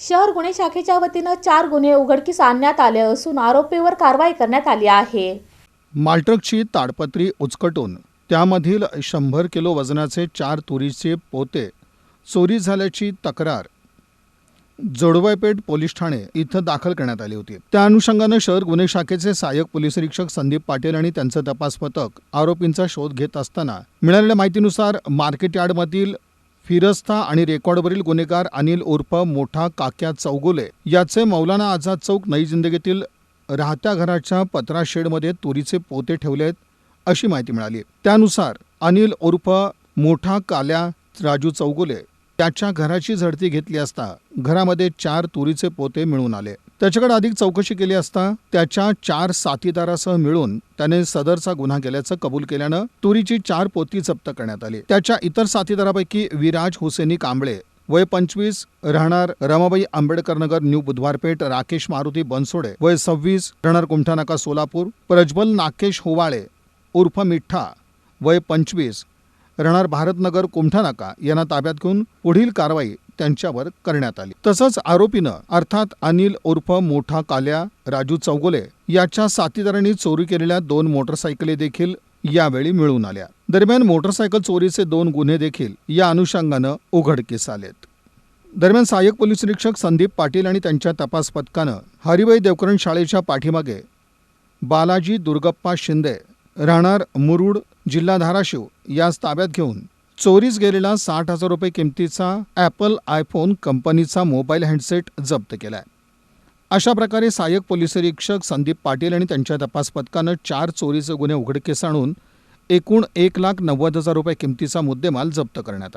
शहर गुन्हे शाखेच्या वतीनं चार गुन्हे उघडकीस आणण्यात आले असून आरोपीवर कारवाई करण्यात आली आहे. मालट्रकची ताडपत्री उचकटून त्यामधील शंभर किलो वजनाचे चार तुरीचे पोते चोरी झाल्याची तक्रार जोडवायपेठ पोलीस ठाणे इथं दाखल करण्यात आली होती. त्या अनुषंगानं शहर गुन्हे शाखेचे सहाय्यक पोलीस निरीक्षक संदीप पाटील आणि त्यांचं तपास पथक आरोपींचा शोध घेत असताना मिळालेल्या माहितीनुसार मार्केट यार्डमधील फिरस्ता आणि रेकॉर्डवरील गुन्हेगार अनिल उर्फ मोठा काक्या चौगुले याचे मौलाना आझाद चौक नई जिंदगीतील राहत्या घराच्या पत्रा शेडमध्ये तुरीचे पोते ठेवले आहेत अशी माहिती मिळाली. त्यानुसार अनिल उर्फ मोठा काल्या राजू चौगुले त्याच्या घराची झडती घेतली असता घरामध्ये चार तुरीचे पोते मिळून आले. त्याच्याकडे अधिक चौकशी केली असता त्याच्या चार साथीदारासह मिळून त्याने सदरचा गुन्हा केल्याचं कबूल केल्यानं तुरीची चार पोती जप्त करण्यात आली. त्याच्या इतर साथीदारापैकी विराज हुसेनी कांबळे वय पंचवीस राहणार रमाबाई आंबेडकर नगर न्यू बुधवारपेठ राकेश मारुती बनसोडे वय सव्वीस राहणार कुमठानाका सोलापूर प्रज्वल नाकेश होवाळे उर्फ मिठ्ठा वय पंचवीस राहणार भारतनगर कुमठानाका यांना ताब्यात घेऊन पुढील कारवाई त्यांच्यावर करण्यात आली. तसंच आरोपीनं अर्थात अनिल उर्फ मोठा काल्या राजू चौगुले याच्या साथीदारांनी चोरी केलेल्या दोन मोटरसायकली देखील यावेळी मिळून आल्या. दरम्यान मोटरसायकल चोरीचे दोन गुन्हे देखील या अनुषंगानं उघडकीस आलेत. दरम्यान सहाय्यक पोलीस निरीक्षक संदीप पाटील आणि त्यांच्या तपास पथकानं हरिभाई देवकरण शाळेच्या पाठीमागे बालाजी दुर्गप्पा शिंदे राहणार मुरुड जिल्हा धाराशिव यास ताब्यात घेऊन चोरीस गेलेला साठ हजार रुपये किमतीचा ॲपल आयफोन कंपनीचा मोबाईल हँडसेट जप्त केलाय. अशा प्रकारे सहाय्यक पोलीस निरीक्षक संदीप पाटील आणि त्यांच्या तपास पथकानं चार चोरीचे गुन्हे उघडकीस आणून एकूण एक लाख नव्वद हजार रुपये किमतीचा मुद्देमाल जप्त करण्यात आला.